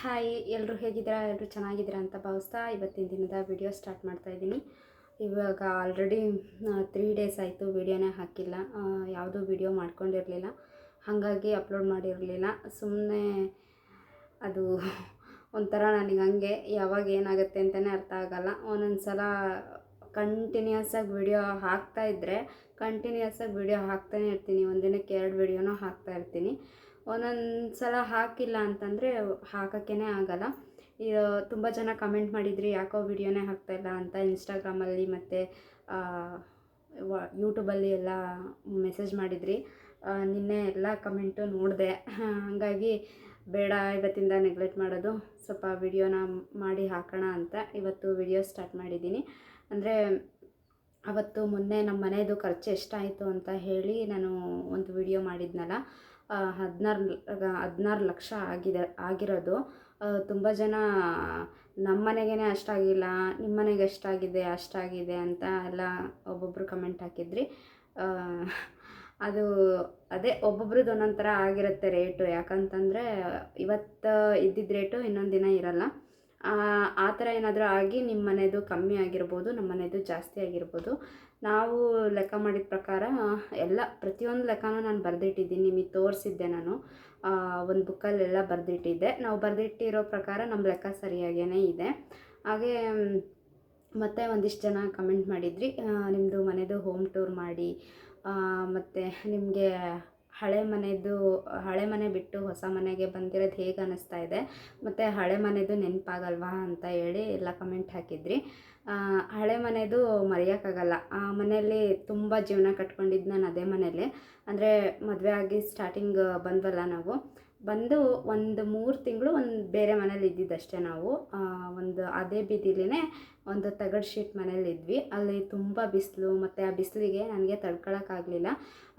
Hi ಎಲ್ಲರೂ ಹೇಗಿದ್ದೀರಾ? ಎಲ್ಲರೂ ಚೆನ್ನಾಗಿದ್ದೀರಾ ಅಂತ ಭಾವಿಸ್ತಾ ಇವತ್ತಿನ ದಿನದ ವಿಡಿಯೋ ಸ್ಟಾರ್ಟ್ ಮಾಡ್ತಾ ಇದ್ದೀನಿ. ಇವಾಗ ಆಲ್ರೆಡಿ ತ್ರೀ ಡೇಸ್ ಆಯಿತು ವಿಡಿಯೋನೇ ಹಾಕಿಲ್ಲ. ಯಾವುದೂ ವಿಡಿಯೋ ಮಾಡ್ಕೊಂಡಿರಲಿಲ್ಲ. ಹಾಗಾಗಿ ಅಪ್ಲೋಡ್ ಮಾಡಿರಲಿಲ್ಲ. ಸುಮ್ಮನೆ ಅದು ಒಂಥರ ನನಗೆ ಹಂಗೆ ಯಾವಾಗ ಏನಾಗುತ್ತೆ ಅಂತಲೇ ಅರ್ಥ ಆಗಲ್ಲ. ಒಂದೊಂದು ಸಲ ಕಂಟಿನ್ಯೂಸ್ ಆಗಿ ವಿಡಿಯೋ ಹಾಕ್ತಾ ಇದ್ದರೆ ಕಂಟಿನ್ಯೂಸ್ ಆಗಿ ವಿಡಿಯೋ ಹಾಕ್ತಾನೆ ಇರ್ತೀನಿ. ಒಂದಿನಕ್ಕೆ ಎರಡು ವಿಡಿಯೋನೂ ಹಾಕ್ತಾ ಇರ್ತೀನಿ. ಒಂದೊಂದು ಸಲ ಹಾಕಿಲ್ಲ ಅಂತಂದರೆ ಹಾಕೋಕ್ಕೇ ಆಗಲ್ಲ. ಇದು ತುಂಬ ಜನ ಕಮೆಂಟ್ ಮಾಡಿದ್ರಿ, ಯಾಕೋ ವಿಡಿಯೋನೇ ಹಾಕ್ತಾಯಿಲ್ಲ ಅಂತ ಇನ್ಸ್ಟಾಗ್ರಾಮಲ್ಲಿ ಮತ್ತು ಯೂಟ್ಯೂಬಲ್ಲಿ ಎಲ್ಲ ಮೆಸೇಜ್ ಮಾಡಿದ್ರಿ. ನಿನ್ನೆ ಎಲ್ಲ ಕಮೆಂಟು ನೋಡಿದೆ. ಹಾಗಾಗಿ ಬೇಡ, ಇವತ್ತಿಂದ ನೆಗ್ಲೆಕ್ಟ್ ಮಾಡೋದು. ಸ್ವಲ್ಪ ವಿಡಿಯೋನ ಮಾಡಿ ಹಾಕೋಣ ಅಂತ ಇವತ್ತು ವಿಡಿಯೋ ಸ್ಟಾರ್ಟ್ ಮಾಡಿದ್ದೀನಿ. ಅಂದರೆ ಅವತ್ತು ಮೊನ್ನೆ ನಮ್ಮ ಮನೆಯದು ಖರ್ಚು ಎಷ್ಟಾಯಿತು ಅಂತ ಹೇಳಿ ನಾನು ಒಂದು ವಿಡಿಯೋ ಮಾಡಿದ್ನಲ್ಲ ಹದಿನಾರು ಹದಿನಾರು ಲಕ್ಷ ಆಗಿದೆ, ಆಗಿರೋದು. ತುಂಬ ಜನ ನಮ್ಮ ಮನೆಗೇ ಅಷ್ಟಾಗಿಲ್ಲ ನಿಮ್ಮ ಮನೆಗೆ ಎಷ್ಟಾಗಿದೆ, ಅಷ್ಟಾಗಿದೆ ಅಂತ ಎಲ್ಲ ಒಬ್ಬೊಬ್ಬರು ಕಮೆಂಟ್ ಹಾಕಿದ್ರಿ. ಅದು ಅದೇ ಒಬ್ಬೊಬ್ರದ್ದು ಒಂದೊಂದು ಥರ ಆಗಿರುತ್ತೆ ರೇಟು. ಯಾಕಂತಂದರೆ ಇವತ್ತು ಇದ್ದಿದ್ದ ರೇಟು ಇನ್ನೊಂದು ದಿನ ಇರಲ್ಲ. ಆ ಥರ ಏನಾದರೂ ಆಗಿ ನಿಮ್ಮ ಮನೆಯದು ಕಮ್ಮಿ ಆಗಿರ್ಬೋದು, ನಮ್ಮ ಮನೆಯದು ಜಾಸ್ತಿ ಆಗಿರ್ಬೋದು. ನಾವು ಲೆಕ್ಕ ಮಾಡಿದ ಪ್ರಕಾರ, ಎಲ್ಲ, ಪ್ರತಿಯೊಂದು ಲೆಕ್ಕನೂ ನಾನು ಬರೆದಿಟ್ಟಿದ್ದೀನಿ, ನಿಮಗೆ ತೋರಿಸಿದ್ದೆ ನಾನು. ಒಂದು ಬುಕ್ಕಲ್ಲೆಲ್ಲ ಬರೆದಿಟ್ಟಿದ್ದೆ. ನಾವು ಬರೆದಿಟ್ಟಿರೋ ಪ್ರಕಾರ ನಮ್ಮ ಲೆಕ್ಕ ಸರಿಯಾಗೇ ಇದೆ. ಹಾಗೆ ಮತ್ತೆ ಒಂದಿಷ್ಟು ಜನ ಕಮೆಂಟ್ ಮಾಡಿದ್ರಿ ನಿಮ್ಮದು ಮನೆಯದು ಹೋಮ್ ಟೂರ್ ಮಾಡಿ ಮತ್ತು ನಿಮಗೆ ಹಳೆ ಮನೆದು, ಹಳೆ ಮನೆ ಬಿಟ್ಟು ಹೊಸ ಮನೆಗೆ ಬಂದಿರೋದು ಹೇಗೆ ಅನ್ನಿಸ್ತಾ ಇದೆ. ಮತ್ತು ಹಳೆ ಮನೆದು ನೆನಪಾಗಲ್ವಾ ಅಂತ ಹೇಳಿ ಎಲ್ಲ ಕಮೆಂಟ್ ಹಾಕಿದ್ರಿ. ಹಳೆ ಮನೆದು ಮರೆಯೋಕ್ಕಾಗಲ್ಲ. ಆ ಮನೆಯಲ್ಲಿ ತುಂಬ ಜೀವನ ಕಟ್ಕೊಂಡಿದ್ದು ನಾನು ಅದೇ ಮನೇಲಿ ಅಂದರೆ ಮದುವೆ ಆಗಿ ಸ್ಟಾರ್ಟಿಂಗ್ ಬಂದ್ವಲ್ಲ ನಾವು. ಬಂದು ಒಂದು ಮೂರು ತಿಂಗಳು ಒಂದು ಬೇರೆ ಮನೇಲಿ ಇದ್ದಿದ್ದಷ್ಟೇ ನಾವು. ಒಂದು ಅದೇ ಬೀದಿಲಿನೇ ಒಂದು ತಗಡು ಶೀಟ್ ಮನೇಲಿ ಇದ್ವಿ. ಅಲ್ಲಿ ತುಂಬ ಬಿಸಿಲು ಮತ್ತು ಆ ಬಿಸಿಲಿಗೆ ನನಗೆ ತಡ್ಕೊಳಕ್ಕಾಗಲಿಲ್ಲ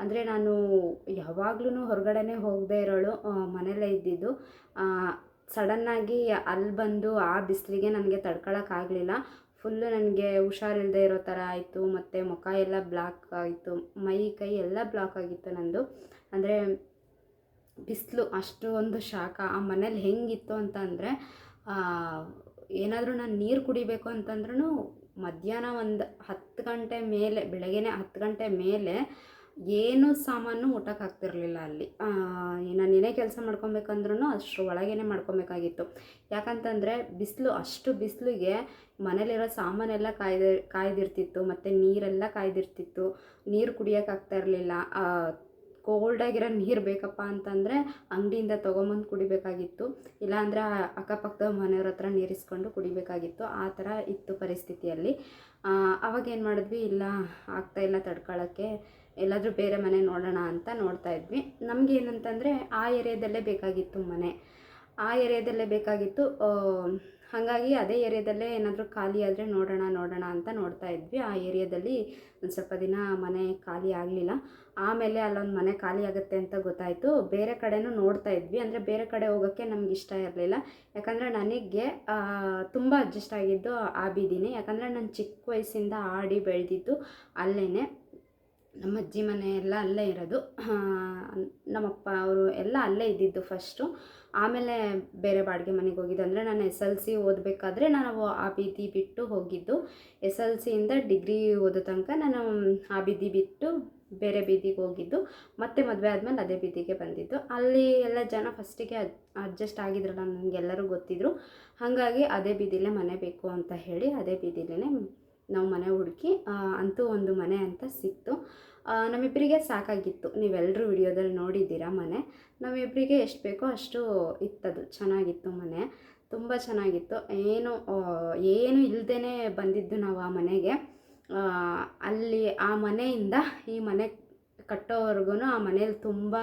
ಅಂದರೆ ನಾನು ಯಾವಾಗ್ಲೂ ಹೊರಗಡೆನೇ ಹೋಗದೇ ಇರೋಳು ಮನೇಲೇ ಇದ್ದಿದ್ದು. ಸಡನ್ನಾಗಿ ಅಲ್ಲಿ ಬಂದು ಆ ಬಿಸಿಲಿಗೆ ನನಗೆ ತಡ್ಕೊಳಕ್ಕಾಗಲಿಲ್ಲ ಫುಲ್ಲು ನನಗೆ ಹುಷಾರಿಲ್ಲದೆ ಇರೋ ಥರ ಆಯಿತು, ಮತ್ತು ಮುಖ ಎಲ್ಲ ಬ್ಲಾಕ್ ಆಯಿತು, ಮೈ ಕೈ ಎಲ್ಲ ಬ್ಲಾಕ್ ಆಗಿತ್ತು ನಂದು. ಅಂದರೆ ಬಿಸಿಲು ಒಂದು ಶಾಖ ಆ ಮನೇಲಿ ಹೆಂಗಿತ್ತು ಅಂತ ಅಂದರೆ ಏನಾದರೂ ನಾನು ನೀರು ಕುಡಿಬೇಕು ಅಂತಂದ್ರೂ ಮಧ್ಯಾಹ್ನ ಒಂದು ಹತ್ತು ಗಂಟೆ ಮೇಲೆ, ಬೆಳಗ್ಗೆನೇ ಹತ್ತು ಗಂಟೆ ಮೇಲೆ ಏನು ಸಾಮಾನು ಊಟಕ್ಕೆ ಹಾಕ್ತಿರ್ಲಿಲ್ಲ ಅಲ್ಲಿ. ನಾನು ಏನೇ ಕೆಲಸ ಮಾಡ್ಕೊಬೇಕಂದ್ರೂ ಅಷ್ಟು ಒಳಗೇ ಮಾಡ್ಕೊಬೇಕಾಗಿತ್ತು. ಯಾಕಂತಂದರೆ ಬಿಸಿಲು, ಅಷ್ಟು ಬಿಸಿಲಿಗೆ ಮನೇಲಿರೋ ಸಾಮಾನೆಲ್ಲ ಕಾಯ್ದೆ, ಕಾಯ್ದಿರ್ತಿತ್ತು, ಮತ್ತು ನೀರೆಲ್ಲ ಕಾಯ್ದಿರ್ತಿತ್ತು. ನೀರು ಕುಡಿಯೋಕ್ಕಾಗ್ತಾ ಇರಲಿಲ್ಲ. ಕೋಲ್ಡಾಗಿರೋ ನೀರು ಬೇಕಪ್ಪ ಅಂತಂದರೆ ಅಂಗಡಿಯಿಂದ ತೊಗೊಂಬಂದು ಕುಡಿಬೇಕಾಗಿತ್ತು. ಇಲ್ಲಾಂದರೆ ಅಕ್ಕಪಕ್ಕದ ಮನೆಯವ್ರ ಹತ್ರ ನೀರಿಸ್ಕೊಂಡು ಕುಡಿಬೇಕಾಗಿತ್ತು. ಆ ಥರ ಇತ್ತು ಪರಿಸ್ಥಿತಿಯಲ್ಲಿ. ಅವಾಗ ಏನು ಮಾಡಿದ್ವಿ? ಇಲ್ಲ, ಆಗ್ತಾ ಇಲ್ಲ ತಡ್ಕೊಳ್ಳೋಕ್ಕೆ ಎಲ್ಲಾದರೂ ಬೇರೆ ಮನೆ ನೋಡೋಣ ಅಂತ ನೋಡ್ತಾ ಇದ್ವಿ. ನಮಗೆ ಏನಂತಂದರೆ ಆ ಏರಿಯಾದಲ್ಲೇ ಬೇಕಾಗಿತ್ತು ಮನೆ. ಆ ಏರಿಯಾದಲ್ಲೇ ಬೇಕಾಗಿತ್ತು ಹಾಗಾಗಿ ಅದೇ ಏರಿಯಾದಲ್ಲೇ ಏನಾದರೂ ಖಾಲಿ ಆದರೆ ನೋಡೋಣ ನೋಡೋಣ ಅಂತ ನೋಡ್ತಾ ಇದ್ವಿ. ಆ ಏರಿಯಾದಲ್ಲಿ ಒಂದು ಸ್ವಲ್ಪ ದಿನ ಮನೆ ಖಾಲಿ ಆಗಲಿಲ್ಲ. ಆಮೇಲೆ ಅಲ್ಲೊಂದು ಮನೆ ಖಾಲಿ ಆಗುತ್ತೆ ಅಂತ ಗೊತ್ತಾಯಿತು. ಬೇರೆ ಕಡೆನೂ ನೋಡ್ತಾ ಇದ್ವಿ. ಅಂದರೆ ಬೇರೆ ಕಡೆ ಹೋಗೋಕ್ಕೆ ನಮ್ಗೆ ಇಷ್ಟ ಇರಲಿಲ್ಲ. ಯಾಕಂದರೆ ನನಗೆ ತುಂಬ ಅಡ್ಜಸ್ಟ್ ಆಗಿದ್ದು ಆ ಬೀದಿನೇ. ಯಾಕಂದರೆ ನಾನು ಚಿಕ್ಕ ವಯಸ್ಸಿಂದ ಆಡಿ ಬೆಳೆದಿದ್ದು ಅಲ್ಲೇ ನಮ್ಮ ಅಜ್ಜಿ ಮನೆ ಎಲ್ಲ ಅಲ್ಲೇ ಇರೋದು. ನಮ್ಮಪ್ಪ ಅವರು ಎಲ್ಲ ಅಲ್ಲೇ ಇದ್ದಿದ್ದು ಫಸ್ಟು ಆಮೇಲೆ ಬೇರೆ ಬಾಡಿಗೆ ಮನೆಗೆ ಹೋಗಿದ್ದು. ಅಂದರೆ ನಾನು ಎಸ್ ಎಲ್ ಸಿ ಓದಬೇಕಾದ್ರೆ ನಾನು ಆ ಬೀದಿ ಬಿಟ್ಟು ಹೋಗಿದ್ದು. ಎಸ್ ಎಲ್ ಸಿಯಿಂದ ಡಿಗ್ರಿ ಓದೋ ತನಕ ನಾನು ಆ ಬೀದಿ ಬಿಟ್ಟು ಬೇರೆ ಬೀದಿಗೆ ಹೋಗಿದ್ದು. ಮತ್ತೆ ಮದುವೆ ಆದಮೇಲೆ ಅದೇ ಬೀದಿಗೆ ಬಂದಿದ್ದು. ಅಲ್ಲಿ ಎಲ್ಲ ಜನ ಫಸ್ಟಿಗೆ ಅಡ್ಜಸ್ಟ್ ಆಗಿದ್ರಲ್ಲ ನನಗೆಲ್ಲರೂ ಗೊತ್ತಿದ್ರು. ಹಾಗಾಗಿ ಅದೇ ಬೀದಿಲೇ ಮನೆ ಬೇಕು ಅಂತ ಹೇಳಿ ಅದೇ ಬೀದಿಲೇ ನಾವು ಮನೆ ಹುಡುಕಿ ಅಂತೂ ಒಂದು ಮನೆ ಅಂತ ಸಿಕ್ತು. ನಮ್ಮಿಬ್ಬರಿಗೆ ಸಾಕಾಗಿತ್ತು. ನೀವೆಲ್ಲರೂ ವಿಡಿಯೋದಲ್ಲಿ ನೋಡಿದ್ದೀರಾ ಮನೆ. ನಮ್ಮಿಬ್ಬರಿಗೆ ಎಷ್ಟು ಬೇಕೋ ಅಷ್ಟು ಇತ್ತದು. ಚೆನ್ನಾಗಿತ್ತು ಮನೆ. ತುಂಬ ಚೆನ್ನಾಗಿತ್ತು. ಏನು ಏನು ಇಲ್ಲದೇ ಬಂದಿದ್ದು ನಾವು ಆ ಮನೆಗೆ. ಅಲ್ಲಿ, ಆ ಮನೆಯಿಂದ ಈ ಮನೆ ಕಟ್ಟೋವರೆಗೂ ಆ ಮನೇಲಿ ತುಂಬ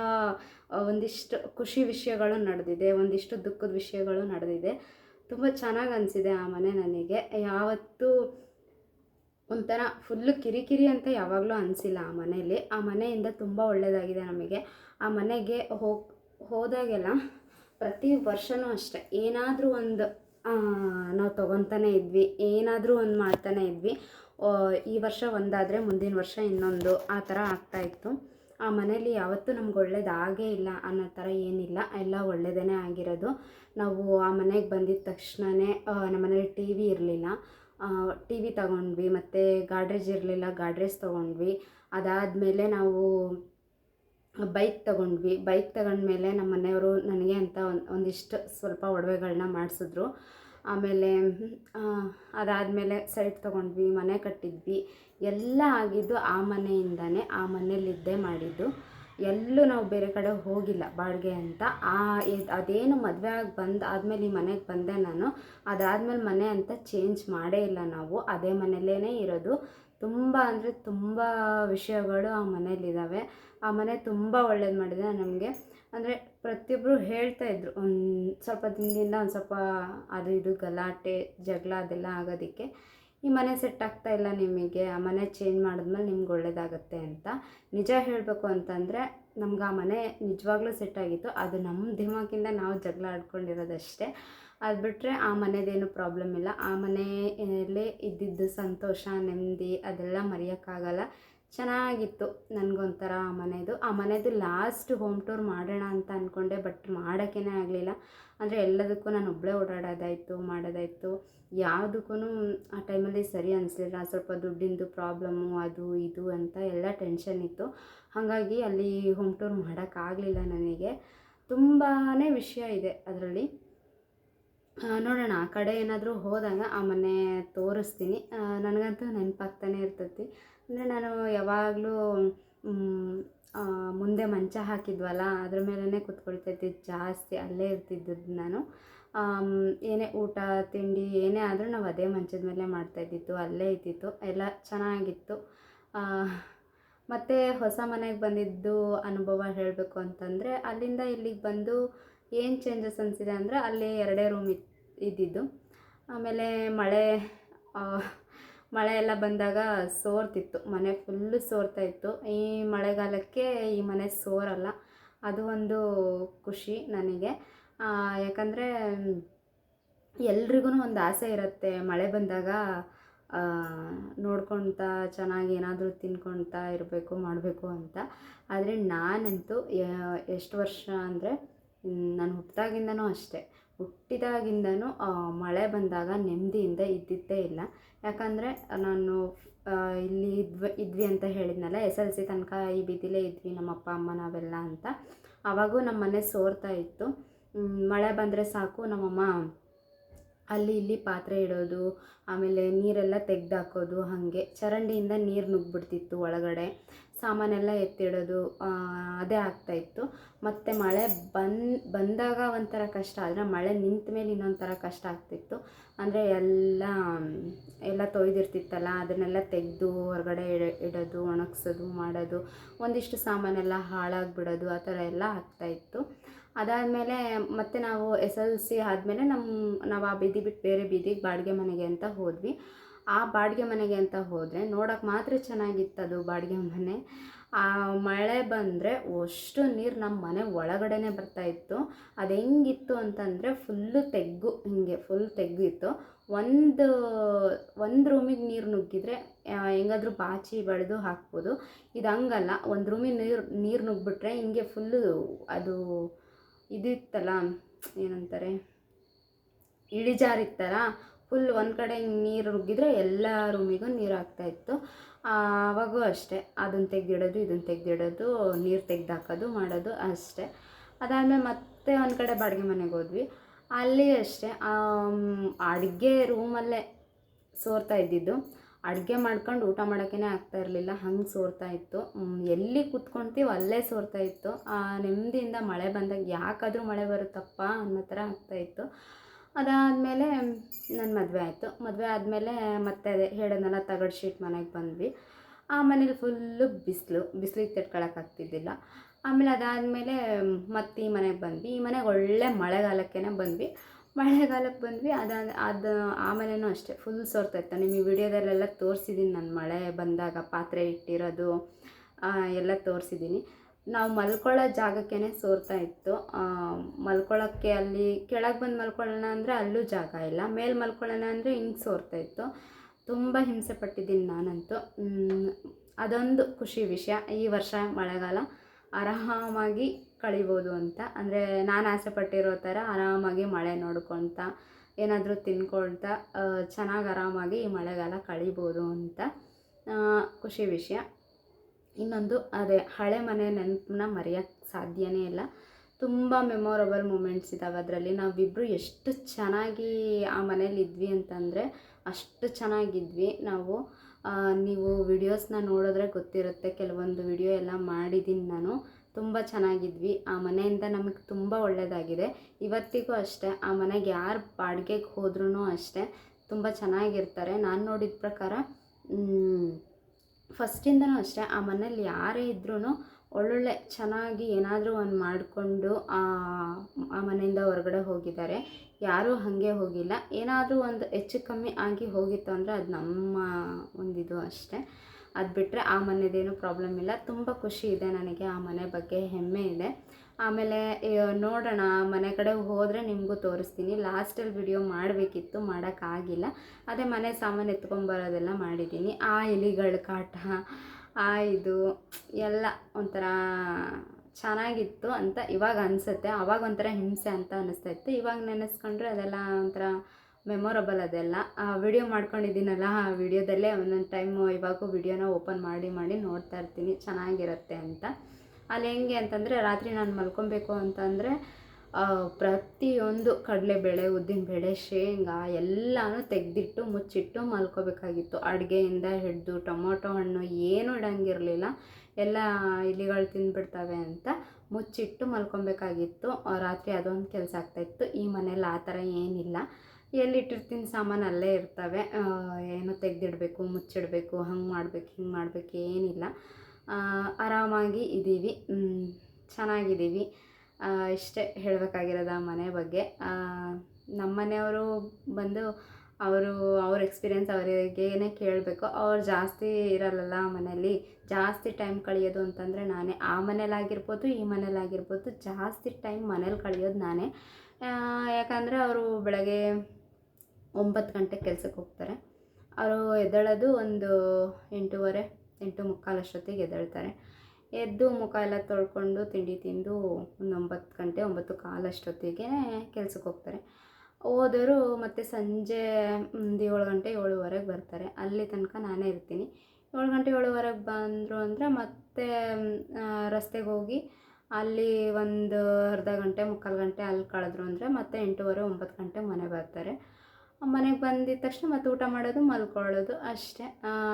ಒಂದಿಷ್ಟು ಖುಷಿ ವಿಷಯಗಳು ನಡೆದಿದೆ. ಒಂದಿಷ್ಟು ದುಃಖದ ವಿಷಯಗಳು ನಡೆದಿದೆ. ತುಂಬ ಚೆನ್ನಾಗಿ ಅನಿಸಿದೆ ಆ ಮನೆ ನನಗೆ. ಯಾವತ್ತೂ ಒಂಥರ ಫುಲ್ಲು ಕಿರಿಕಿರಿ ಅಂತ ಯಾವಾಗಲೂ ಅನಿಸಿಲ್ಲ ಆ ಮನೆಯಲ್ಲಿ. ಆ ಮನೆಯಿಂದ ತುಂಬ ಒಳ್ಳೆಯದಾಗಿದೆ ನಮಗೆ. ಆ ಮನೆಗೆ ಹೋಗಿ, ಹೋದಾಗೆಲ್ಲ ಪ್ರತಿ ವರ್ಷವೂ ಅಷ್ಟೆ ಏನಾದರೂ ಒಂದು ನಾವು ತೊಗೊತಾನೆ ಇದ್ವಿ, ಏನಾದರೂ ಒಂದು ಮಾಡ್ತಾನೆ ಇದ್ವಿ. ಈ ವರ್ಷ ಒಂದಾದರೆ ಮುಂದಿನ ವರ್ಷ ಇನ್ನೊಂದು, ಆ ಥರ ಆಗ್ತಾಯಿತ್ತು ಆ ಮನೇಲಿ ಯಾವತ್ತೂ ನಮ್ಗೆ ಒಳ್ಳೇದಾಗೇ ಇಲ್ಲ ಅನ್ನೋ ಥರ ಏನಿಲ್ಲ, ಎಲ್ಲ ಒಳ್ಳೆಯದೇ ಆಗಿರೋದು. ನಾವು ಆ ಮನೆಗೆ ಬಂದಿದ್ದ ತಕ್ಷಣವೇ ನಮ್ಮ ಮನೇಲಿ ಟಿ ವಿ ಇರಲಿಲ್ಲ. ಟಿ ವಿ ತಗೊಂಡ್ವಿ, ಮತ್ತು ಗಾಡ್ರೇಜ್ ಇರಲಿಲ್ಲ, ಗಾಡ್ರೇಜ್ ತೊಗೊಂಡ್ವಿ. ಅದಾದಮೇಲೆ ನಾವು ಬೈಕ್ ತಗೊಂಡ್ವಿ. ಬೈಕ್ ತಗೊಂಡ್ಮೇಲೆ ನಮ್ಮ ಮನೆಯವರು ನನಗೆ ಅಂತ ಒಂದು, ಒಂದಿಷ್ಟು ಸ್ವಲ್ಪ ಒಡವೆಗಳನ್ನ ಮಾಡಿಸಿದ್ರು. ಆಮೇಲೆ ಅದಾದಮೇಲೆ ಸೈಟ್ ತೊಗೊಂಡ್ವಿ, ಮನೆ ಕಟ್ಟಿದ್ವಿ. ಎಲ್ಲ ಆಗಿದ್ದು ಆ ಮನೆಯಿಂದನೇ ಆ ಮನೇಲಿದ್ದೇ ಮಾಡಿದ್ದು. ಎಲ್ಲೂ ನಾವು ಬೇರೆ ಕಡೆ ಹೋಗಿಲ್ಲ ಬಾಡಿಗೆ ಅಂತ. ಆ ಅದೇನು ಮದುವೆ ಆಗಿ ಬಂದು, ಆದಮೇಲೆ ಈ ಮನೆಗೆ ಬಂದೆ ನಾನು. ಅದಾದಮೇಲೆ ಮನೆ ಅಂತ ಚೇಂಜ್ ಮಾಡೇ ಇಲ್ಲ ನಾವು. ಅದೇ ಮನೆಯಲ್ಲೇ ಇರೋದು. ತುಂಬ ಅಂದರೆ ತುಂಬ ವಿಷಯಗಳು ಆ ಮನೇಲಿದ್ದಾವೆ ಆ ಮನೆ ತುಂಬ ಒಳ್ಳೇದು ಮಾಡಿದೆ ನಮಗೆ. ಅಂದರೆ ಪ್ರತಿಯೊಬ್ಬರು ಹೇಳ್ತಾ ಇದ್ರು, ಒಂದು ಸ್ವಲ್ಪ ದಿನದಿಂದ ಒಂದು ಸ್ವಲ್ಪ ಅದು ಇದು ಗಲಾಟೆ, ಜಗಳ ಅದೆಲ್ಲ ಆಗೋದಕ್ಕೆ. ಈ ಮನೆ ಸೆಟ್ ಆಗ್ತಾ ಇಲ್ಲ ನಿಮಗೆ, ಆ ಮನೆ ಚೇಂಜ್ ಮಾಡಿದ್ಮೇಲೆ ನಿಮ್ಗೆ ಒಳ್ಳೇದಾಗುತ್ತೆ ಅಂತ. ನಿಜ ಹೇಳಬೇಕು ಅಂತಂದರೆ, ನಮ್ಗೆ ಆ ಮನೆ ನಿಜವಾಗ್ಲೂ ಸೆಟ್ ಆಗಿತ್ತು. ಅದು ನಮ್ಮ ದಿಮಾಗಿಂದ ನಾವು ಜಗಳ ಆಡ್ಕೊಂಡಿರೋದಷ್ಟೇ. ಅದು ಬಿಟ್ಟರೆ ಆ ಮನೆದೇನು ಪ್ರಾಬ್ಲಮ್ ಇಲ್ಲ. ಆ ಮನೆಯಲ್ಲೇ ಇದ್ದಿದ್ದು ಸಂತೋಷ, ನೆಮ್ಮದಿ ಅದೆಲ್ಲ ಮರೆಯೋಕ್ಕಾಗಲ್ಲ. ಚೆನ್ನಾಗಿತ್ತು ನನಗೊಂಥರ ಆ ಮನೆದು. ಆ ಮನೆಯದು ಲಾಸ್ಟ್ ಹೋಮ್ ಟೂರ್ ಮಾಡೋಣ ಅಂತ ಅಂದ್ಕೊಂಡೆ ಬಟ್ ಮಾಡೋಕ್ಕೇ ಆಗಲಿಲ್ಲ. ಅಂದರೆ ಎಲ್ಲದಕ್ಕೂ ನಾನು ಒಬ್ಬಳೇ ಓಡಾಡೋದಾಯಿತು, ಮಾಡೋದಾಯಿತು. ಯಾವುದಕ್ಕೂ ಆ ಟೈಮಲ್ಲಿ ಸರಿ ಅನಿಸ್ಲಿಲ್ಲ. ಸ್ವಲ್ಪ ದುಡ್ಡಿಂದು ಪ್ರಾಬ್ಲಮ್ಮು ಅದು ಇದು ಅಂತ ಎಲ್ಲ ಟೆನ್ಷನ್ ಇತ್ತು. ಹಾಗಾಗಿ ಅಲ್ಲಿ ಹೋಮ್ ಟೂರ್ ಮಾಡೋಕ್ಕಾಗಲಿಲ್ಲ ನನಗೆ. ತುಂಬಾ ವಿಷಯ ಇದೆ ಅದರಲ್ಲಿ. ನೋಡೋಣ, ಆ ಕಡೆ ಏನಾದರೂ ಹೋದಾಗ ಆ ಮನೆ ತೋರಿಸ್ತೀನಿ. ನನಗಂತೂ ನೆನಪಾಗ್ತಾನೆ ಇರ್ತೈತಿ. ಅಂದರೆ ನಾನು ಯಾವಾಗಲೂ ಮುಂದೆ ಮಂಚ ಹಾಕಿದ್ವಲ್ಲ, ಅದ್ರ ಮೇಲೇ ಕೂತ್ಕೊಳ್ತಿದ್ದೆ ಜಾಸ್ತಿ ಅಲ್ಲೇ ಇರ್ತಿದ್ದದ್ದು ನಾನು. ಏನೇ ಊಟ, ತಿಂಡಿ, ಏನೇ ಆದರೂ ನಾವು ಅದೇ ಮಂಚದ ಮೇಲೆ ಮಾಡ್ತಾಯಿದ್ದಿತ್ತು ಅಲ್ಲೇ ಇದ್ದಿತ್ತು, ಎಲ್ಲ ಚೆನ್ನಾಗಿತ್ತು. ಮತ್ತು ಹೊಸ ಮನೆಗೆ ಬಂದಿದ್ದು ಅನುಭವ ಹೇಳಬೇಕು ಅಂತಂದರೆ, ಅಲ್ಲಿಂದ ಇಲ್ಲಿಗೆ ಬಂದು ಏನು ಚೇಂಜಸ್ ಅನಿಸಿದೆ ಅಂದರೆ, ಅಲ್ಲಿ ಎರಡೇ ರೂಮ್ ಇದ್ದಿದ್ದು. ಆಮೇಲೆ ಮಳೆ ಮಳೆ ಎಲ್ಲ ಬಂದಾಗ ಸೋರ್ತಿತ್ತು. ಮನೆ ಫುಲ್ಲು ಸೋರ್ತಾ ಇತ್ತು. ಈ ಮಳೆಗಾಲಕ್ಕೆ ಈ ಮನೆ ಸೋರಲ್ಲ. ಅದು ಒಂದು ಖುಷಿ ನನಗೆ. ಯಾಕಂದರೆ ಎಲ್ರಿಗೂ ಒಂದು ಆಸೆ ಇರುತ್ತೆ. ಮಳೆ ಬಂದಾಗ ನೋಡ್ಕೊಳ್ತಾ ಚೆನ್ನಾಗಿ ಏನಾದರೂ ತಿನ್ಕೊಳ್ತಾ ಇರಬೇಕು, ಮಾಡಬೇಕು ಅಂತ. ಆದರೆ ನಾನಂತೂ ಎಷ್ಟು ವರ್ಷ ಅಂದರೆ ನಾನು ಹುಟ್ಟಿದಾಗಿಂದನೂ ಅಷ್ಟೇ. ಹುಟ್ಟಿದಾಗಿಂದನೂ ಮಳೆ ಬಂದಾಗ ನೆಮ್ಮದಿಯಿಂದ ಇದ್ದಿದ್ದೇ ಇಲ್ಲ. ಯಾಕಂದರೆ, ನಾನು ಇಲ್ಲಿ ಇದ್ವಿ ಇದ್ವಿ ಅಂತ ಹೇಳಿದ್ನಲ್ಲ, ಎಸ್ ಎಲ್ ಸಿ ತನಕ ಈ ಬೀದಿಲೇ ಇದ್ವಿ ನಮ್ಮ ಅಪ್ಪ ಅಮ್ಮ ನಾವೆಲ್ಲ ಅಂತ. ಆವಾಗೂ ನಮ್ಮ ಮನೆ ಸೋರ್ತಾ ಇತ್ತು. ಮಳೆ ಬಂದರೆ ಸಾಕು, ನಮ್ಮಮ್ಮ ಅಲ್ಲಿ ಇಲ್ಲಿ ಪಾತ್ರೆ ಇಡೋದು, ಆಮೇಲೆ ನೀರೆಲ್ಲ ತೆಗ್ದಾಕೋದು, ಹಾಗೆ ಚರಂಡಿಯಿಂದ ನೀರು ನುಗ್ಗಿಬಿಡ್ತಿತ್ತು ಒಳಗಡೆ. ಸಾಮಾನೆಲ್ಲ ಎತ್ತಿಡೋದು ಅದೇ ಆಗ್ತಾಯಿತ್ತು ಮತ್ತು ಮಳೆ ಬಂದು, ಬಂದಾಗ ಒಂಥರ ಕಷ್ಟ. ಆದರೆ ಮಳೆ ನಿಂತ ಮೇಲೆ ಇನ್ನೊಂಥರ ಕಷ್ಟ ಆಗ್ತಿತ್ತು. ಅಂದರೆ ಎಲ್ಲ ಎಲ್ಲ ತೊಯ್ದಿರ್ತಿತ್ತಲ್ಲ, ಅದನ್ನೆಲ್ಲ ತೆಗೆದು ಹೊರಗಡೆ ಇಡೋದು, ಒಣಗಿಸೋದು, ಮಾಡೋದು, ಒಂದಿಷ್ಟು ಸಾಮಾನೆಲ್ಲ ಹಾಳಾಗಿಬಿಡೋದು, ಆ ಥರ ಎಲ್ಲ ಆಗ್ತಾಯಿತ್ತು ಅದಾದಮೇಲೆ ಮತ್ತೆ ನಾವು ಎಸ್ ಎಲ್ ಸಿ ಆದಮೇಲೆ ನಮ್ಮ ನಾವು ಆ ಬೀದಿ ಬಿಟ್ಟು ಬೇರೆ ಬೀದಿಗೆ ಬಾಡಿಗೆ ಮನೆಗೆ ಅಂತ ಹೋದ್ವಿ. ಆ ಬಾಡಿಗೆ ಮನೆಗೆ ಅಂತ ಹೋದರೆ ನೋಡೋಕೆ ಮಾತ್ರ ಚೆನ್ನಾಗಿತ್ತು ಅದು ಬಾಡಿಗೆ ಮನೆ. ಆ ಮಳೆ ಬಂದರೆ ಅಷ್ಟು ನೀರು ನಮ್ಮ ಮನೆ ಒಳಗಡೆನೇ ಬರ್ತಾಯಿತ್ತು ಅದು ಹೆಂಗಿತ್ತು ಅಂತಂದರೆ ಫುಲ್ಲು ತೆಗ್ಗು, ಹಿಂಗೆ ಫುಲ್ ತೆಗ್ಗು ಇತ್ತು. ಒಂದು ಒಂದು ರೂಮಿಗೆ ನೀರು ನುಗ್ಗಿದ್ರೆ ಹೇಗಾದರೂ ಬಾಚಿ ಬಡಿದು ಹಾಕ್ಬೋದು. ಇದು ಹಂಗಲ್ಲ, ಒಂದು ರೂಮಿಗೆ ನೀರು ನೀರು ನುಗ್ಗಿಬಿಟ್ರೆ ಹಿಂಗೆ ಫುಲ್ಲು ಅದು ಇದಿತ್ತಲ್ಲ ಏನಂತಾರೆ, ಇಳಿಜಾರಿತ್ತಲ್ಲ ಫುಲ್ ಒಂದು ಕಡೆ ಹಿಂಗೆ ನೀರು ನುಗ್ಗಿದ್ರೆ ಎಲ್ಲ ರೂಮಿಗೂ ನೀರು ಆಗ್ತಾಯಿತ್ತು ಆವಾಗೂ ಅಷ್ಟೇ. ಅದನ್ನು ತೆಗೆದಿಡೋದು ಇದನ್ನು ತೆಗೆದಿಡೋದು, ನೀರು ತೆಗ್ದಾಕೋದು ಮಾಡೋದು ಅಷ್ಟೇ. ಅದಾದಮೇಲೆ ಮತ್ತೆ ಒಂದು ಕಡೆ ಬಾಡಿಗೆ ಮನೆಗೆ ಹೋದ್ವಿ. ಅಲ್ಲಿ ಅಷ್ಟೇ ಅಡುಗೆ ರೂಮಲ್ಲೇ ಸೋರ್ತಾ ಇದ್ದಿದ್ದು. ಅಡುಗೆ ಮಾಡ್ಕೊಂಡು ಊಟ ಮಾಡೋಕ್ಕೇ ಆಗ್ತಾ ಇರಲಿಲ್ಲ. ಹಂಗೆ ಸೋರ್ತಾ ಇತ್ತು. ಎಲ್ಲಿ ಕುತ್ಕೊಳ್ತೀವಿ ಅಲ್ಲೇ ಸೋರ್ತಾ ಇತ್ತು. ನೆಮ್ಮದಿಯಿಂದ ಮಳೆ ಬಂದಾಗ ಯಾಕಾದರೂ ಮಳೆ ಬರುತ್ತಪ್ಪ ಅನ್ನೋ ಥರ ಆಗ್ತಾಯಿತ್ತು ಅದಾದಮೇಲೆ ನನ್ನ ಮದುವೆ ಆಯಿತು. ಮದುವೆ ಆದಮೇಲೆ ಮತ್ತೆ ಅದೇ ಹೇಳೋದನ್ನೆಲ್ಲ ತಗಡು ಶೀಟ್ ಮನೆಗೆ ಬಂದ್ವಿ. ಆ ಮನೇಲಿ ಫುಲ್ಲು ಬಿಸಿಲು. ಬಿಸಿಲಿಗೆ ತಡ್ಕೊಳಕ್ಕಾಗ್ತಿದ್ದಿಲ್ಲ ಆಮೇಲೆ ಅದಾದಮೇಲೆ ಮತ್ತೆ ಈ ಮನೆಗೆ ಬಂದ್ವಿ. ಈ ಮನೆಗೆ ಒಳ್ಳೆ ಮಳೆಗಾಲಕ್ಕೇ ಬಂದ್ವಿ. ಮಳೆಗಾಲಕ್ಕೆ ಬಂದ್ವಿ. ಅದಾದ ಅದು, ಆ ಮನೆಯೂ ಅಷ್ಟೇ. ಫುಲ್ ಸೋರ್ತಾ ನಿಮ್ಮ ನಿಮಗೆ ವಿಡಿಯೋದಲ್ಲೆಲ್ಲ ತೋರಿಸಿದ್ದೀನಿ ನಾನು ಮಳೆ ಬಂದಾಗ. ಪಾತ್ರೆ ಇಟ್ಟಿರೋದು ಎಲ್ಲ ತೋರಿಸಿದ್ದೀನಿ ನಾವು ಮಲ್ಕೊಳ್ಳೋ ಜಾಗಕ್ಕೇ ಸೋರ್ತಾ ಇತ್ತು. ಮಲ್ಕೊಳ್ಳೋಕ್ಕೆ ಅಲ್ಲಿ ಕೆಳಗೆ ಬಂದು ಮಲ್ಕೊಳ್ಳೋಣ ಅಂದರೆ ಅಲ್ಲೂ ಜಾಗ ಇಲ್ಲ. ಮೇಲೆ ಮಲ್ಕೊಳ್ಳೋಣ ಅಂದರೆ ಹಿಂಗೆ ಸೋರ್ತಾ ಇತ್ತು. ತುಂಬ ಹಿಂಸೆ ಪಟ್ಟಿದ್ದೀನಿ ನಾನಂತೂ. ಅದೊಂದು ಖುಷಿ ವಿಷಯ. ಈ ವರ್ಷ ಮಳೆಗಾಲ ಆರಾಮಾಗಿ ಕಳಿಬೋದು ಅಂತ. ಅಂದರೆ ನಾನು ಆಸೆ ಪಟ್ಟಿರೋ ಥರ ಆರಾಮಾಗಿ ಮಳೆ ನೋಡ್ಕೊತ ಏನಾದರೂ ತಿನ್ಕೊಳ್ತಾ ಚೆನ್ನಾಗಿ ಆರಾಮಾಗಿ ಈ ಮಳೆಗಾಲ ಕಳಿಬೋದು ಅಂತ ಖುಷಿ ವಿಷಯ. ಇನ್ನೊಂದು ಅದೇ ಹಳೆ ಮನೆ ನೆನಪನ್ನ ಮರೆಯೋಕ್ಕೆ ಸಾಧ್ಯನೇ ಇಲ್ಲ. ತುಂಬ ಮೆಮೊರಬಲ್ ಮೂಮೆಂಟ್ಸ್ ಇದ್ದಾವೆ ಅದರಲ್ಲಿ. ನಾವಿಬ್ಬರು ಎಷ್ಟು ಚೆನ್ನಾಗಿ ಆ ಮನೇಲಿ ಇದ್ವಿ ಅಂತಂದರೆ ಅಷ್ಟು ಚೆನ್ನಾಗಿದ್ವಿ. ನಾವು ನೀವು ವಿಡಿಯೋಸ್ನ ನೋಡಿದ್ರೆ ಗೊತ್ತಿರುತ್ತೆ. ಕೆಲವೊಂದು ವಿಡಿಯೋ ಎಲ್ಲ ಮಾಡಿದ್ದೀನಿ ನಾನು. ತುಂಬ ಚೆನ್ನಾಗಿದ್ವಿ. ಆ ಮನೆಯಿಂದ ನಮಗೆ ತುಂಬ ಒಳ್ಳೆಯದಾಗಿದೆ ಇವತ್ತಿಗೂ ಅಷ್ಟೇ, ಆ ಮನೆಗೆ ಯಾರು ಬಾಡಿಗೆಗೆ ಹೋದ್ರೂ ಅಷ್ಟೇ. ತುಂಬ ಚೆನ್ನಾಗಿರ್ತಾರೆ. ನಾನು ನೋಡಿದ ಪ್ರಕಾರ ಫಸ್ಟಿಂದನೂ ಅಷ್ಟೇ, ಆ ಮನೇಲಿ ಯಾರೇ ಇದ್ರೂ ಒಳ್ಳೊಳ್ಳೆ ಚೆನ್ನಾಗಿ ಏನಾದರೂ ಒಂದು ಮಾಡಿಕೊಂಡು, ಆ ಮನೆಯಿಂದ ಹೊರಗಡೆ ಹೋಗಿದ್ದಾರೆ. ಯಾರೂ ಹಾಗೆ ಹೋಗಿಲ್ಲ. ಏನಾದರೂ ಒಂದು ಹೆಚ್ಚು ಕಮ್ಮಿ ಆಗಿ ಹೋಗಿತ್ತು ಅಂದರೆ ಅದು ನಮ್ಮ ಒಂದಿದು ಅಷ್ಟೇ. ಅದು ಬಿಟ್ಟರೆ ಆ ಮನೆದೇನು ಪ್ರಾಬ್ಲಮ್ ಇಲ್ಲ. ತುಂಬ ಖುಷಿ ಇದೆ ನನಗೆ ಆ ಮನೆ ಬಗ್ಗೆ. ಹೆಮ್ಮೆ ಇದೆ. ಆಮೇಲೆ ನೋಡೋಣ, ಮನೆ ಕಡೆ ಹೋದರೆ ನಿಮಗೂ ತೋರಿಸ್ತೀನಿ. ಲಾಸ್ಟಲ್ಲಿ ವಿಡಿಯೋ ಮಾಡಬೇಕಿತ್ತು, ಮಾಡೋಕ್ಕಾಗಿಲ್ಲ. ಅದೇ ಮನೆ ಸಾಮಾನು ಎತ್ಕೊಂಬರೋದೆಲ್ಲ ಮಾಡಿದ್ದೀನಿ. ಆ ಎಲಿಗಳ ಕಾಟ, ಆ ಇದು, ಎಲ್ಲ ಒಂಥರ ಚೆನ್ನಾಗಿತ್ತು ಅಂತ ಇವಾಗ ಅನಿಸುತ್ತೆ. ಆವಾಗ ಒಂಥರ ಹಿಂಸೆ ಅಂತ ಅನ್ನಿಸ್ತಾ ಇತ್ತು. ಇವಾಗ ನೆನೆಸ್ಕೊಂಡ್ರೆ ಅದೆಲ್ಲ ಒಂಥರ ಮೆಮೊರಬಲ್ ಅದೆಲ್ಲ. ವಿಡಿಯೋ ಮಾಡ್ಕೊಂಡಿದ್ದೀನಲ್ಲ ಆ ವಿಡಿಯೋದಲ್ಲೇ ಒಂದೊಂದು ಟೈಮು ಇವಾಗೂ ವಿಡಿಯೋನ ಓಪನ್ ಮಾಡಿ ಮಾಡಿ ನೋಡ್ತಾ ಇರ್ತೀನಿ. ಚೆನ್ನಾಗಿರುತ್ತೆ ಅಂತ. ಅಲ್ಲಿ ಹೆಂಗೆ ಅಂತಂದರೆ ರಾತ್ರಿ ನಾನು ಮಲ್ಕೊಬೇಕು ಅಂತಂದರೆ ಪ್ರತಿಯೊಂದು ಉದ್ದಿನ ಉದ್ದಿನಬೇಳೆ, ಶೇಂಗಾ ಎಲ್ಲನೂ ತೆಗೆದಿಟ್ಟು ಮುಚ್ಚಿಟ್ಟು ಮಲ್ಕೋಬೇಕಾಗಿತ್ತು. ಅಡುಗೆಯಿಂದ ಹಿಡಿದು ಟೊಮೊಟೊ ಹಣ್ಣು ಏನೂ ಇಡಂಗಿರಲಿಲ್ಲ. ಎಲ್ಲ ಇಲಿಗಳು ತಿಂದುಬಿಡ್ತವೆ ಅಂತ ಮುಚ್ಚಿಟ್ಟು ಮಲ್ಕೊಬೇಕಾಗಿತ್ತು. ರಾತ್ರಿ ಅದೊಂದು ಕೆಲಸ ಆಗ್ತಾಯಿತ್ತು. ಈ ಮನೇಲಿ ಆ ಥರ ಏನಿಲ್ಲ. ಎಲ್ಲಿಟ್ಟಿರ್ತೀನಿ ಸಾಮಾನು ಅಲ್ಲೇ ಇರ್ತವೆ. ಏನು ತೆಗೆದಿಡಬೇಕು, ಮುಚ್ಚಿಡಬೇಕು, ಹಂಗೆ ಮಾಡಬೇಕು, ಹಿಂಗೆ ಮಾಡಬೇಕು ಏನಿಲ್ಲ. ಆರಾಮಾಗಿ ಇದ್ದೀವಿ. ಚೆನ್ನಾಗಿದ್ದೀವಿ. ಇಷ್ಟೇ ಹೇಳಬೇಕಾಗಿರೋದು ಆ ಮನೆ ಬಗ್ಗೆ. ನಮ್ಮ ಮನೆಯವರು ಬಂದು ಅವರು, ಅವ್ರ ಎಕ್ಸ್ಪೀರಿಯೆನ್ಸ್ ಅವರಿಗೇನೆ ಕೇಳಬೇಕು. ಅವ್ರು ಜಾಸ್ತಿ ಇರಲ್ಲಲ್ಲ ಆ ಮನೇಲಿ ಜಾಸ್ತಿ ಟೈಮ್ ಕಳೆಯೋದು ಅಂತಂದರೆ ನಾನೇ. ಆ ಮನೇಲಾಗಿರ್ಬೋದು ಈ ಮನೇಲಾಗಿರ್ಬೋದು ಜಾಸ್ತಿ ಟೈಮ್ ಮನೇಲಿ ಕಳೆಯೋದು ನಾನೇ. ಯಾಕಂದರೆ ಅವರು ಬೆಳಗ್ಗೆ ಒಂಬತ್ತು ಗಂಟೆಗೆ ಕೆಲಸಕ್ಕೆ ಹೋಗ್ತಾರೆ. ಅವರು ಎದ್ದೇಳೋದು ಒಂದು ಎಂಟೂವರೆ. ಎಂಟು ಮುಕ್ಕಾಲಷ್ಟೊತ್ತಿಗೆ ಎದ್ದೇಳ್ತಾರೆ. ಎದ್ದು ಮುಖ ಎಲ್ಲ ತೊಳ್ಕೊಂಡು ತಿಂಡಿ ತಿಂದು ಒಂದು ಒಂಬತ್ತು ಗಂಟೆ, ಒಂಬತ್ತು ಕಾಲಷ್ಟೊತ್ತಿಗೆ ಕೆಲ್ಸಕ್ಕೆ ಹೋಗ್ತಾರೆ. ಹೋದವರು ಮತ್ತು ಸಂಜೆ, ಒಂದು ಏಳು ಗಂಟೆ, ಏಳುವರೆಗೆ ಬರ್ತಾರೆ. ಅಲ್ಲಿ ತನಕ ನಾನೇ ಇರ್ತೀನಿ. ಏಳು ಗಂಟೆ, ಏಳುವರೆಗೆ ಬಂದರು ಅಂದರೆ ಮತ್ತೆ ರಸ್ತೆಗೆ ಹೋಗಿ ಅಲ್ಲಿ ಒಂದು ಅರ್ಧ ಗಂಟೆ, ಮುಕ್ಕಾಲು ಗಂಟೆ ಅಲ್ಲಿ ಕಳೆದ್ರು ಅಂದರೆ ಮತ್ತೆ ಎಂಟೂವರೆ, ಒಂಬತ್ತು ಗಂಟೆ ಮನೆ ಬರ್ತಾರೆ. ಮನೆಗೆ ಬಂದಿದ ತಕ್ಷಣ ಮತ್ತೆ ಊಟ ಮಾಡೋದು ಮಲ್ಕೊಳ್ಳೋದು ಅಷ್ಟೇ.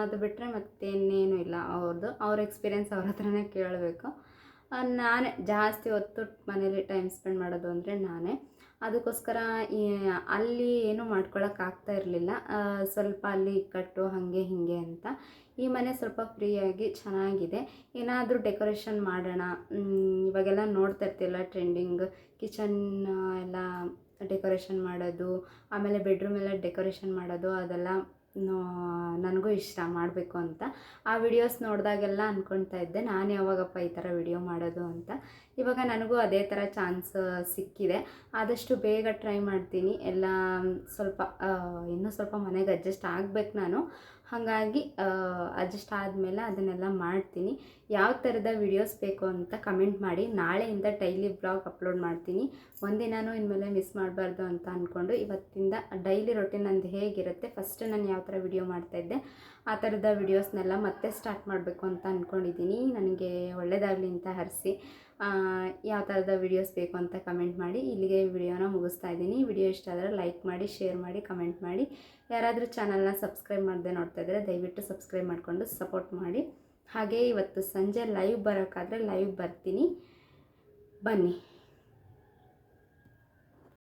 ಅದು ಬಿಟ್ಟರೆ ಮತ್ತೇನೇನು ಇಲ್ಲ ಅವ್ರದ್ದು ಅವ್ರ ಎಕ್ಸ್ಪೀರಿಯೆನ್ಸ್ ಅವ್ರ ಹತ್ರನೇ ಕೇಳಬೇಕು. ನಾನೇ ಜಾಸ್ತಿ ಹೊತ್ತು ಮನೇಲಿ ಟೈಮ್ ಸ್ಪೆಂಡ್ ಮಾಡೋದು ಅಂದರೆ ನಾನೇ. ಅದಕ್ಕೋಸ್ಕರ ಅಲ್ಲಿ ಏನೂ ಮಾಡ್ಕೊಳಕ್ಕಾಗ್ತಾ ಇರಲಿಲ್ಲ. ಸ್ವಲ್ಪ ಅಲ್ಲಿ ಇಕ್ಕಟ್ಟು ಹಾಗೆ, ಹೀಗೆ ಅಂತ. ಈ ಮನೆ ಸ್ವಲ್ಪ ಫ್ರೀಯಾಗಿ ಚೆನ್ನಾಗಿದೆ. ಏನಾದರೂ ಡೆಕೋರೇಷನ್ ಮಾಡೋಣ. ಇವಾಗೆಲ್ಲ ನೋಡ್ತಾ ಇರ್ತಿಲ್ಲ ಟ್ರೆಂಡಿಂಗ್ ಕಿಚನ್ ಎಲ್ಲ ಡೆಕೋರೇಷನ್ ಮಾಡೋದು, ಆಮೇಲೆ ಬೆಡ್ರೂಮ್ ಎಲ್ಲ ಡೆಕೋರೇಷನ್ ಮಾಡೋದು, ಅದೆಲ್ಲ ನನಗೂ ಇಷ್ಟ ಮಾಡಬೇಕು ಅಂತ. ಆ ವಿಡಿಯೋಸ್ ನೋಡಿದಾಗೆಲ್ಲ ಅಂದ್ಕೊಳ್ತಾ ಇದ್ದೆ, ನಾನು ಯಾವಾಗಪ್ಪ ಈ ಥರ ವಿಡಿಯೋ ಮಾಡೋದು ಅಂತ. ಇವಾಗ ನನಗೂ ಅದೇ ಥರ ಚಾನ್ಸ್ ಸಿಕ್ಕಿದೆ. ಆದಷ್ಟು ಬೇಗ ಟ್ರೈ ಮಾಡ್ತೀನಿ. ಎಲ್ಲ ಸ್ವಲ್ಪ ಇನ್ನೂ ಸ್ವಲ್ಪ ಮನೆಗೆ ಅಡ್ಜಸ್ಟ್ ಆಗಬೇಕು ನಾನು. ಹಾಗಾಗಿ ಅಡ್ಜಸ್ಟ್ ಆದಮೇಲೆ ಅದನ್ನೆಲ್ಲ ಮಾಡ್ತೀನಿ. ಯಾವ ಥರದ ವಿಡಿಯೋಸ್ ಬೇಕು ಅಂತ ಕಮೆಂಟ್ ಮಾಡಿ. ನಾಳೆಯಿಂದ ಡೈಲಿ ಬ್ಲಾಗ್ ಅಪ್ಲೋಡ್ ಮಾಡ್ತೀನಿ. ಒಂದಿನೂ ಇನ್ಮೇಲೆ ಮಿಸ್ ಮಾಡಬಾರ್ದು ಅಂತ ಅಂದ್ಕೊಂಡು ಇವತ್ತಿಂದ ಡೈಲಿ ರೊಟೀನ್ ನಂದು ಹೇಗಿರುತ್ತೆ ಫಸ್ಟ್ ನಾನು ಯಾವ ಥರ ವಿಡಿಯೋ ಮಾಡ್ತಾಯಿದ್ದೆ ಆ ಥರದ ವಿಡಿಯೋಸ್ನೆಲ್ಲ ಮತ್ತೆ ಸ್ಟಾರ್ಟ್ ಮಾಡಬೇಕು ಅಂತ ಅಂದ್ಕೊಂಡಿದ್ದೀನಿ ನನಗೆ ಒಳ್ಳೆಯದಾಗಲಿ ಅಂತ ಹರಿಸಿ ಯಾವ ಥರದ ವಿಡಿಯೋಸ್ ಬೇಕು ಅಂತ ಕಮೆಂಟ್ ಮಾಡಿ. ಇಲ್ಲಿಗೆ ವಿಡಿಯೋನ ಮುಗಿಸ್ತಾ ಇದ್ದೀನಿ. ವಿಡಿಯೋ ಇಷ್ಟ ಆದರೆ ಲೈಕ್ ಮಾಡಿ ಶೇರ್ ಮಾಡಿ ಕಮೆಂಟ್ ಮಾಡಿ. ಯಾರಾದರೂ ಚಾನಲ್ನ ಸಬ್ಸ್ಕ್ರೈಬ್ ಮಾಡದೆ ನೋಡ್ತಾ ಇದ್ದರೆ ದಯವಿಟ್ಟು ಸಬ್ಸ್ಕ್ರೈಬ್ ಮಾಡಿಕೊಂಡು ಸಪೋರ್ಟ್ ಮಾಡಿ. ಹಾಗೆ ಇವತ್ತು ಸಂಜೆ ಲೈವ್ ಬರೋಕ್ಕಾದರೆ ಲೈವ್ ಬರ್ತೀನಿ. ಬನ್ನಿ.